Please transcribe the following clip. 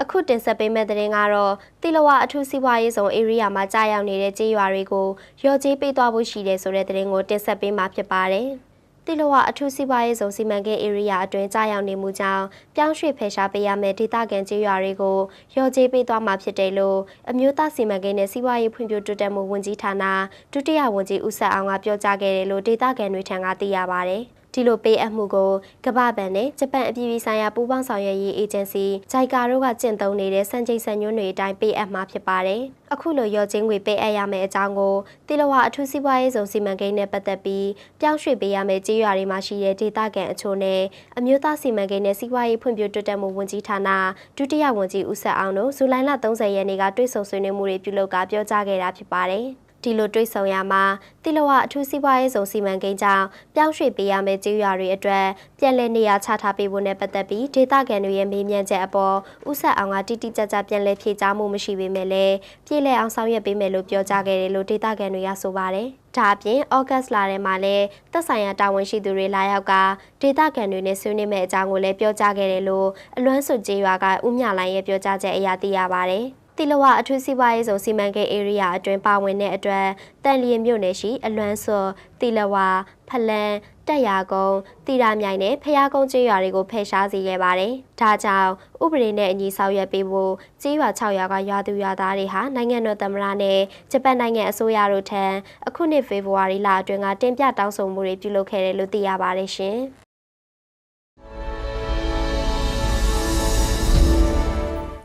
အခုတင်ဆက်ပေးမယ့်သတင်းကတော့တိလဝအထူးစီးပွားရေးဆောင်ဧရိယာမှာကြာရောက်နေတဲ့ကြေးရွာတွေကိုရော်ကြေးပေးသွားဖို့ရှိတယ်ဆိုတဲ့သတင်းကိုတင်ဆက်ပေးမှာဖြစ်ပါတယ်။တိလဝအထူးစီးပွားရေးဆောင်စီမံကိန်းဧရိယာအတွင်းကြာရောက်နေမှုကြောင့်ပြောင်းရွှေ့ဖယ်ရှားပေးရမယ့်ဒေသခံကြေးရွာတွေကိုရော်ကြေးပေးသွားမှာဖြစ်တယ်လို့အမျိုးသားစီမံကိန်းနဲ့စီးပွားရေးဖွံ့ဖြိုးတိုးတက်မှုဝန်ကြီးဌာနဒုတိယဝန်ကြီးဦးဆက်အောင်ကပြောကြားခဲ့တယ်လို့ဒေသခံတွေထံကသိရပါတယ်။ ဒီလိုပေးအပ်မှုကိုကမ္ဘာ့ဘဏ်နဲ့ဂျပန်အပြည်ပြည်ဆိုင်ရာပူးပေါင်းဆောင်ရွက်ရေးအေဂျင်စီ JICA တို့ကကျင့်သုံးနေတဲ့စံချိန်စံညွှန်းတွေအတိုင်းပေးအပ်မှာဖြစ်ပါတယ်။အခုလိုရော့ချင်းငွေပေးအပ်ရမယ့်အကြောင်းကိုတိလဝအထူးစီးပွားရေးဆောင်စီမံကိန်းနဲ့ပတ်သက်ပြီးပြောင်းရွှေ့ပေးရမယ့်ကြေးရွာတွေမှာရှိတဲ့ဒေသခံအချို့နဲ့အမျိုးသားစီမံကိန်းနဲ့စီးပွားရေးဖွံ့ဖြိုးတိုးတက်မှုဝန်ကြီးဌာနဒုတိယဝန်ကြီးဦးဆက်အောင်တို့ဇူလိုင်လ30ရက်နေ့ကတွေ့ဆုံဆွေးနွေးမှုတွေပြုလုပ်ကပြောကြားခဲ့တာဖြစ်ပါတယ်။ ဒီလိုတွေးဆောင်ရမှာတိလဝအထူးစီးပွားရေးဆောင်စီမံကိန်းကြောင့်ပြောင်းရွှေ့ပေးရမယ့်ကြေးရွာတွေအတွက်ပြည်လဲနေရာချထားပေးဖို့နဲ့ပတ်သက်ပြီးဒေသခံတွေရဲ့မေးမြန်းချက်အပေါ်ဥဆက်အောင်ကတိတိကျကျပြန်လဲဖြေကြားမှုမရှိပေမဲ့လည်းပြည်လဲအောင်ဆောင်ရွက်ပေးမယ်လို့ပြောကြားခဲ့တယ်လို့ဒေသခံတွေကဆိုပါတယ်။ဒါအပြင်ဩဂတ်စ်လထဲမှာလည်းသက်ဆိုင်ရာတာဝန်ရှိသူတွေလာရောက်ကဒေသခံတွေနဲ့ဆွေးနွေးမဲ့အကြောင်းကိုလည်းပြောကြားခဲ့တယ်လို့အလွမ်းစွကျေးရွာကဦးမြလိုင်းရဲ့ပြောကြားချက်အရသိရပါတယ်။ တိလဝအထူးစီးပွားရေးဆောင်စီမံကိန်းဧရိယာအတွင်းပါဝင်တဲ့အတွက်တန်လျင်မြို့နယ်ရှိအလွမ်းစော်တိလဝဖလန်းတက်ရကုန်းတိရမြိုင်နဲ့ဖျားကုန်းကျေးရွာတွေကိုဖယ်ရှားစေခဲ့ပါတယ်။ဒါကြောင့်ဥပဒေနဲ့အညီဆောင်ရွက်ပေးဖို့ကျေးရွာ6ရွာကရွာသူရွာသားတွေဟာနိုင်ငံတော်သမ္မတနဲ့ဂျပန်နိုင်ငံအစိုးရတို့ထံအခုနှစ်ဖေဖော်ဝါရီလအတွင်းကတင်ပြတောင်းဆိုမှုတွေပြုလုပ်ခဲ့တယ်လို့သိရပါတယ်ရှင်။